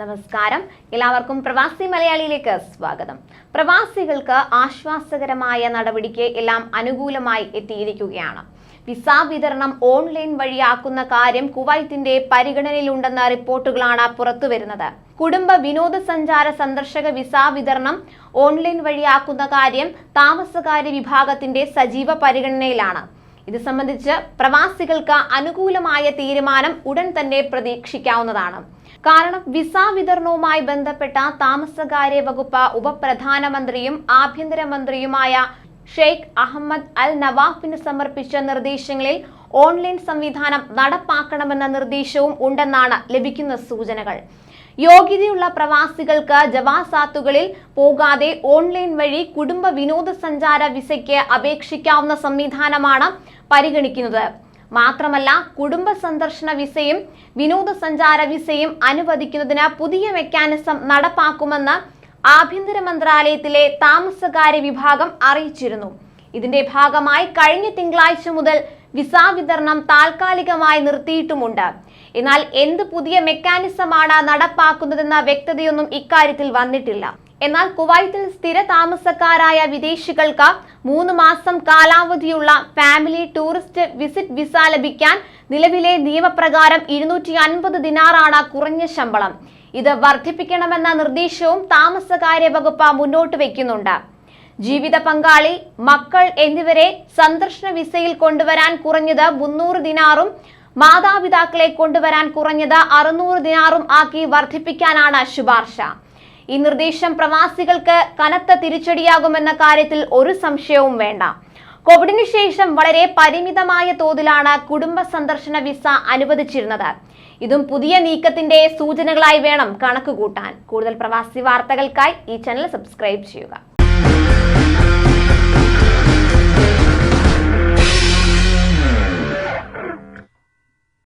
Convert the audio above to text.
നമസ്കാരം. എല്ലാവർക്കും പ്രവാസി മലയാളിയിലേക്ക് സ്വാഗതം. പ്രവാസികൾക്ക് ആശ്വാസകരമായ നടപടിക്ക് എല്ലാം അനുകൂലമായി എത്തിയിരിക്കുകയാണ്. വിസ വിതരണം ഓൺലൈൻ വഴിയാക്കുന്ന കാര്യം കുവൈത്തിന്റെ പരിഗണനയിലുണ്ടെന്ന റിപ്പോർട്ടുകളാണ് പുറത്തുവരുന്നത്. കുടുംബ വിനോദസഞ്ചാര സന്ദർശക വിസ വിതരണം ഓൺലൈൻ വഴിയാക്കുന്ന കാര്യം താമസകാര്യ വിഭാഗത്തിന്റെ സജീവ പരിഗണനയിലാണ്. ഇത് സംബന്ധിച്ച് പ്രവാസികൾക്ക് അനുകൂലമായ തീരുമാനം ഉടൻ തന്നെ പ്രതീക്ഷിക്കാവുന്നതാണ്. കാരണം വിസ വിതരണവുമായി ബന്ധപ്പെട്ട താമസകാര്യ വകുപ്പ് ഉപപ്രധാനമന്ത്രിയും ആഭ്യന്തരമന്ത്രിയുമായ ഷെയ്ഖ് അഹമ്മദ് അൽ നവാഫിന് സമർപ്പിച്ച നിർദ്ദേശങ്ങളിൽ ഓൺലൈൻ സംവിധാനം നടപ്പാക്കണമെന്ന നിർദ്ദേശവും ഉണ്ടെന്നാണ് ലഭിക്കുന്ന സൂചനകൾ. യോഗ്യതയുള്ള പ്രവാസികൾക്ക് ജവാസാത്തുകളിൽ പോകാതെ ഓൺലൈൻ വഴി കുടുംബ വിനോദസഞ്ചാര വിസയ്ക്ക് അപേക്ഷിക്കാവുന്ന സംവിധാനമാണ് പരിഗണിക്കുന്നത്. മാത്രമല്ല കുടുംബ സന്ദർശന വിസയും വിനോദസഞ്ചാര വിസയും അനുവദിക്കുന്നതിന് പുതിയ മെക്കാനിസം നടപ്പാക്കുമെന്ന് ആഭ്യന്തര മന്ത്രാലയത്തിലെ താമസകാര്യ വിഭാഗം അറിയിച്ചിരുന്നു. ഇതിന്റെ ഭാഗമായി കഴിഞ്ഞ തിങ്കളാഴ്ച മുതൽ വിസ വിതരണം താൽക്കാലികമായി നിർത്തിയിട്ടുമുണ്ട്. എന്നാൽ എന്ത് പുതിയ മെക്കാനിസമാണ് നടപ്പാക്കുന്നതെന്ന വ്യക്തതയൊന്നും ഇക്കാര്യത്തിൽ വന്നിട്ടില്ല. എന്നാൽ കുവൈത്തിൽ സ്ഥിര താമസക്കാരായ വിദേശികൾക്ക് മൂന്ന് മാസം കാലാവധിയുള്ള ഫാമിലി ടൂറിസ്റ്റ് വിസിറ്റ് വിസ ലഭിക്കാൻ നിലവിലെ നിയമപ്രകാരം ഇരുന്നൂറ്റി അൻപത് ദിനാറാണ് കുറഞ്ഞ ശമ്പളം. ഇത് വർദ്ധിപ്പിക്കണമെന്ന നിർദ്ദേശവും താമസകാര്യ വകുപ്പ് മുന്നോട്ട് വയ്ക്കുന്നുണ്ട് ജീവിത പങ്കാളി മക്കൾ എന്നിവരെ സന്ദർശന വിസയിൽ കൊണ്ടുവരാൻ കുറഞ്ഞത് മുന്നൂറ് ദിനാറും മാതാപിതാക്കളെ കൊണ്ടുവരാൻ കുറഞ്ഞത് അറുന്നൂറ് ദിനാറും ആക്കി വർദ്ധിപ്പിക്കാനാണ് ശുപാർശ. ഈ നിർദ്ദേശം പ്രവാസികൾക്ക് കനത്ത തിരിച്ചടിയാകുമെന്ന കാര്യത്തിൽ ഒരു സംശയവും വേണ്ട. കോവിഡിന് ശേഷം വളരെ പരിമിതമായ തോതിലാണ് കുടുംബ സന്ദർശന വിസ അനുവദിച്ചിരുന്നത്. ഇതും പുതിയ നീക്കത്തിന്റെ സൂചനകളായി വേണം കണക്ക് കൂട്ടാൻ കൂടുതൽ പ്രവാസി വാർത്തകൾക്കായി ഈ ചാനൽ സബ്സ്ക്രൈബ് ചെയ്യുക.